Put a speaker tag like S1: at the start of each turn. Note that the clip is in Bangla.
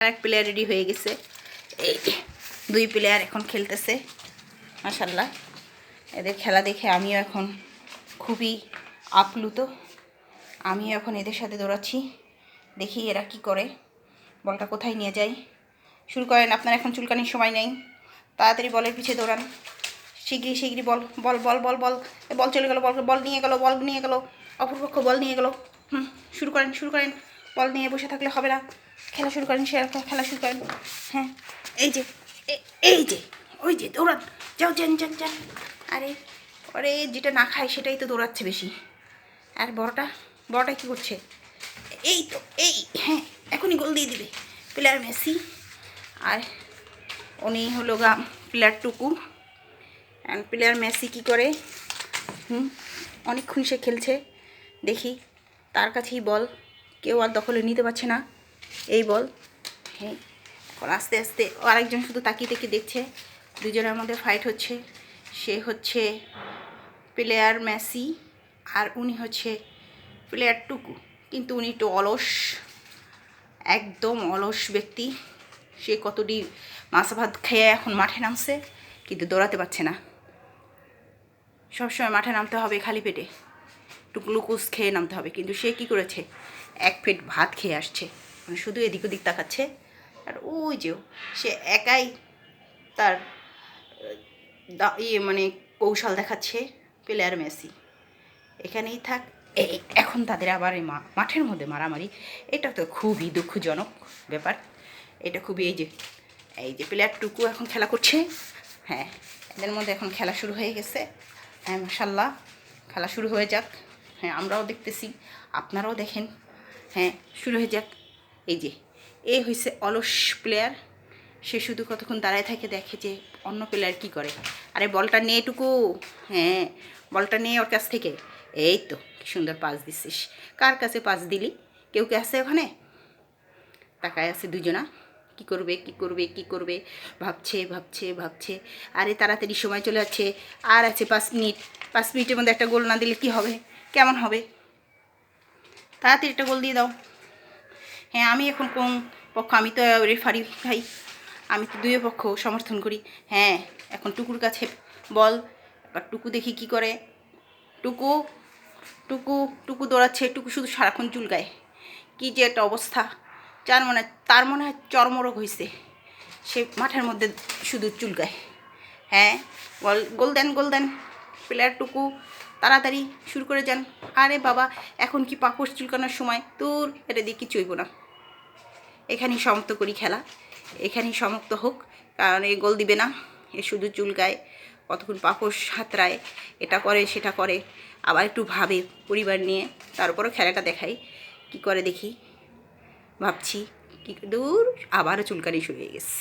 S1: এক প্লেয়ার রেডি হয়ে গেছে। এই দুই প্লেয়ার এখন খেলতেছে মাসাল্লাহ এদের খেলা দেখে আমিও এখন খুবই আপ্লুত। আমিও এখন এদের সাথে দৌড়াচ্ছি, দেখি এরা কি করে। বলটা কোথায় নিয়ে যায়। শুরু করেন, আপনার এখন চুলকানির সময় নেই। তাড়াতাড়ি বলের পিছে দৌড়ান। শিগগিরি শিগগিরি বল বল বল বল বল। বল চলে গেল, বল বল নিয়ে গেল, বল নিয়ে গেল। অপরপক্ষ বল নিয়ে গেল। হুম, শুরু করেন শুরু করেন। বল নিয়ে বসে থাকলে হবে না। খেলা শুরু করেন সে খেলা শুরু করেন। হ্যাঁ এই যে এই যে, ওই যে, দৌড়ান। যাও, যান যান যান। আরে, ওরে, যেটা না খায় সেটাই তো দৌড়াচ্ছে বেশি। আর বড়টা বড়টা কী করছে? এই তো, এই হ্যাঁ এখনই গোল দিয়ে দিবে। প্লেয়ার মেসি আর উনি হলো গা, প্লেয়ার টুকু। অ্যান্ড প্লেয়ার মেসি কী করে? হুম, অনেকক্ষণ সে খেলছে। দেখি, তার কাছেই বল। কেউ আর দখলে নিতে পারছে না। এই বল। হ্যাঁ এখন আস্তে আস্তে। আরেকজন শুধু তাকিয়ে তাকিয়ে দেখছে। দুজনের মধ্যে ফাইট হচ্ছে। সে হচ্ছে প্লেয়ার মেসি আর উনি হচ্ছে প্লেয়ার টুকু। কিন্তু উনি একটু অলস, একদম অলস ব্যক্তি। সে কতটি মাছ ভাত খেয়ে এখন মাঠে নামছে, কিন্তু দৌড়াতে পারছে না। সবসময় মাঠে নামতে হবে খালি পেটে। একটু গ্লুকোজ খেয়ে নামতে হবে। কিন্তু সে কি করেছে? এক পেট ভাত খেয়ে আসছে। মানে শুধু এদিক ওদিক তাকাচ্ছে। আর ওই যে সে একাই তার ইয়ে মানে কৌশল দেখাচ্ছে প্লেয়ার মেসি। এখানেই থাক এই এখন তাদের আবার এই মাঠের মধ্যে মারামারি। এটা তো খুবই দুঃখজনক ব্যাপার। এটা খুবই এই যে এই যে প্লেয়ার টুকু এখন খেলা করছে। হ্যাঁ এদের মধ্যে এখন খেলা শুরু হয়ে গেছে। হ্যাঁ মাসাল্লাহ খেলা শুরু হয়ে যাক। হ্যাঁ আমরাও দেখতেছি, আপনারাও দেখেন। হ্যাঁ শুরু হয়ে যাক। এই যে, এ হয়েছে অলস প্লেয়ার সে শুধু কতক্ষণ দাঁড়ায় থাকে দেখে যে অন্য প্লেয়ার কি করে। আরে বলটা নে টুকু। হ্যাঁ বলটা নিয়ে ওর কাছ থেকে। এই তো সুন্দর পাস দিছিস। কার কাছে পাস দিলি? কেউ কে আছে ওখানে? তাকায় আছে দুজনা। কি করবে কি করবে কি করবে? ভাবছে ভাবছে ভাবছে। আরে তাড়াতাড়ি সময় চলে যাচ্ছে। আর আছে পাঁচ মিনিট। পাঁচ মিনিটের মধ্যে একটা গোল না দিলে কি হবে? কেমন হবে? তাড়াতাড়ি একটা গোল দিয়ে দাও। হ্যাঁ আমি এখন কোন পক্ষ? আমি তো রেফারি ভাই। আমি তো দুই পক্ষ সমর্থন করি। হ্যাঁ এখন টুকুর কাছে বল। এবার টুকু দেখি কি করে। টুকু টুকু টুকু দৌড়াচ্ছে। টুকু শুধু সারাক্ষণ চুলকায়। কী যে একটা অবস্থা। যার মনে, তার মনে হয় চর্মরোগ হয়েছে সে মাঠের মধ্যে শুধু চুলকায়। হ্যাঁ বল, গোল দেন গোল দেন। প্লেয়ার টুকু, তাড়াতাড়ি শুরু করে যান। আরে বাবা, এখন কি পাপড় চুলকানোর সময়? তোর এটা দিয়ে কিছু না। এখানেই সমাপ্ত করি খেলা। এখানেই সমাপ্ত হোক, কারণ এ গোল দিবে না, এ শুধু চুলকায় কতক্ষণ পাপড় হাতড়ায়, এটা করে, সেটা করে, আবার একটু ভাবে পরিবার নিয়ে, তারপরও খেলাটা দেখাই, কি করে দেখি, ভাবছি, কি দূর, আবারও চুলকানি শুরু হয়ে গেছে।